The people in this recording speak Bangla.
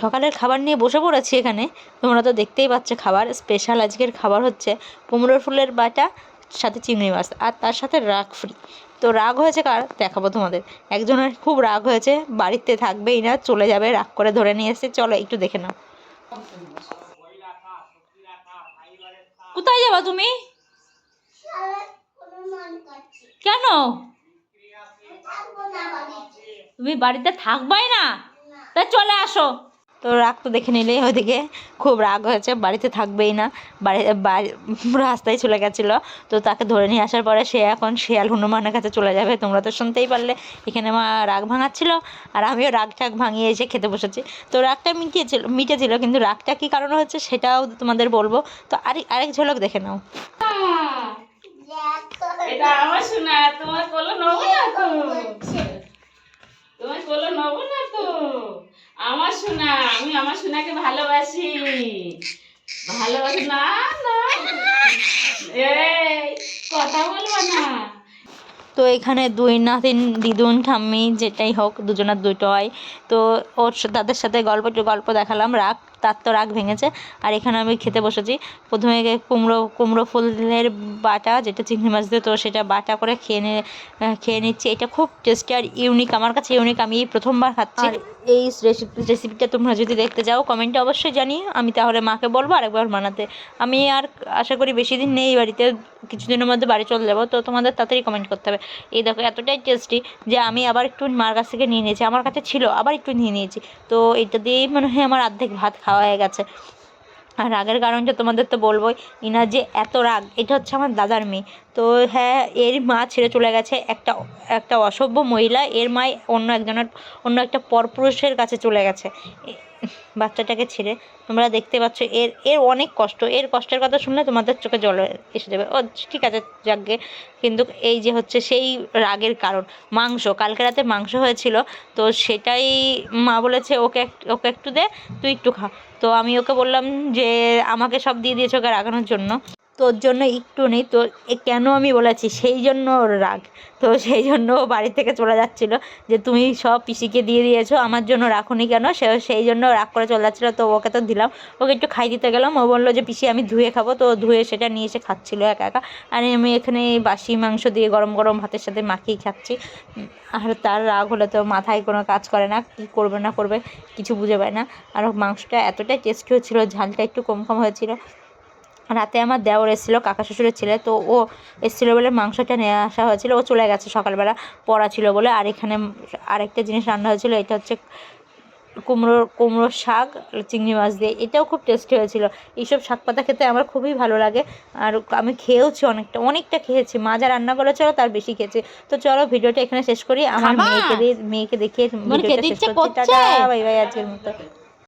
সকালের খাবার নিয়ে বসে পড়েছি এখানে। তোমরা তো দেখতেই পাচ্ছ খাবার। স্পেশাল আজকের খাবার হচ্ছে কুমড়োর ফুলের বাটা, সাথে চিংড়ি মাছ, আর তার সাথে রাগ ফ্রি তো রাগ হয়েছে কার? দেখাবো তোমাদের। একজনের খুব রাগ হয়েছে, বাড়িতে থাকবেই না, চলে যাবে, রাগ করে ধরে নিয়ে এসে চলো, একটু দেখে নাও। কোথায় যাবা তুমি? কেন? তুমি বাড়িতে থাকবাই না? তা চলে আসো। তো রাগ তো দেখে নিলেই ওইদিকে খুব রাগ হয়েছে, বাড়িতে থাকবেই না, বাড়ি রাস্তায় চলে গেছিল। তো তাকে ধরে নিয়ে আসার পরে সে এখন শেয়াল হনুমানের কাছে চলে যাবে, তোমরা তো শুনতেই পারলে। এখানে মা রাগ ভাঙাচ্ছিল আর আমিও রাগ টাগ ভাঙিয়ে এসে খেতে বসেছি। তো রাগটা মিটিয়েছিল, মিটেছিল, কিন্তু রাগটা কী কারণে হচ্ছে সেটাও তোমাদের বলব। তো আরেক আরেক ঝলক দেখে নাও। এটা আমার শোনা, তোমার কোলো আমার ভালোবাসি। ভালোবাসি, না না। এই, কথা বলব না। তো এখানে দুই নাতিন, দিদুন, ঠাম্মি, যেটাই হোক, দুজনের দুটো হয় তো ওর তাদের সাথে গল্প গল্প দেখালাম। রাগ তার তো রাগ ভেঙেছে। আর এখানে আমি খেতে বসেছি। প্রথমে কুমড়ো কুমড়ো ফুলের বাটা, যেটা চিংড়ি মাছ দিয়ে, তো সেটা বাটা করে খেয়ে নিয়ে খেয়ে নিচ্ছি। এটা খুব টেস্টি আর ইউনিক আমার কাছে ইউনিক আমি এই প্রথমবার খাচ্ছি। এই রেসিপি রেসিপিটা তোমরা যদি দেখতে যাও কমেন্টে অবশ্যই জানিয়ে আমি তাহলে মাকে বলব আরেকবার বানাতে। আমি আর আশা করি বেশি দিন নেই বাড়িতে। কিছুদিনের মধ্যে বাড়ি চলে যাব। তো তোমাদের তাড়াতাড়ি কমেন্ট করতে হবে। এই দেখো, এতটাই টেস্টি যে আমি আবার একটু মার কাছ থেকে নিয়ে নিয়েছি। আমার কাছে ছিল, আবার একটু নিয়ে নিয়েছি। তো এটা দিয়েই মনে হয় আমার অর্ধেক ভাত খাওয়া হয়ে গেছে। আর রাগের কারণটা তোমাদের তো বলবোই। ইনার যে এত রাগ, এটা হচ্ছে আমার দাদার মেয়ে। তো হ্যাঁ এর মা ছেড়ে চলে গেছে। একটা একটা অসভ্য মহিলা, এর মায় অন্য একজনের, অন্য একটা পরপুরুষের কাছে চলে গেছে। বাচ্চাটাকে ছেড়ে তোমরা দেখতে পাচ্ছ এর এর অনেক কষ্ট। এর কষ্টের কথা শুনলে তোমাদের চোখে জল এসে যাবে। ও, ঠিক আছে, যাকে কিন্তু এই যে হচ্ছে সেই রাগের কারণ, মাংস, কালকে রাতে মাংস হয়েছিল, তো সেটাই মা বলেছে, ওকে ওকে একটু দে, তুই একটু খা। তো আমি ওকে বললাম যে, আমাকে সব দিয়ে দিয়েছে ওকে রাগানোর জন্য। তোর জন্য একটু নেই, তো কেন আমি বলেছি? সেই জন্য ওর রাগ। তো সেই জন্য ও বাড়ি থেকে চলে যাচ্ছিল যে, তুমি সব পিসিকে দিয়ে দিয়েছ, আমার জন্য রাখুনি কেন? সে, সেই জন্য রাগ করে চলে যাচ্ছিল। তো ওকে তো দিলাম। ওকে একটু খাই দিতে গেলাম। ও বলল যে, পিসি, আমি ধুয়ে খাব। তো ধুয়ে সেটা নিয়ে এসে খাচ্ছিলো একা একা। আর আমি এখানে বাসি মাংস দিয়ে গরম গরম ভাতের সাথে মাখিয়ে খাচ্ছি। আর তার রাগ হলে তো মাথায় কোনো কাজ করে না। কী করবে না করবে কিছু বুঝে পায় না। আর মাংসটা এতটাই টেস্টি হচ্ছিল, ঝালটা একটু কম কম হয়েছিল। রাতে আমার দেওর এসেছিল কাকা শ্বশুরের ছেলে তো ও এসেছিল বলে মাংসটা নিয়ে আসা হয়েছিল। ও চলে গেছে সকালবেলা পড়া ছিল বলে। আর এখানে আরেকটা জিনিস রান্না হয়েছিল এটা হচ্ছে কুমড়োর কুমড়োর শাক চিংড়ি মাছ দিয়ে। এটাও খুব টেস্টি হয়েছিল। এইসব শাক পাতা খেতে আমার খুবই ভালো লাগে। আর আমি খেয়েওছি অনেকটা অনেকটা খেয়েছি। মা যা রান্না করেছিল তার বেশি খেয়েছি। তো চলো ভিডিওটা এখানে শেষ করি। আমার? মেয়েকে দিয়ে মেয়েকে দেখিয়ে ভিডিওটা শেষ করছি! টাটা বাই বাই আজকের মতো।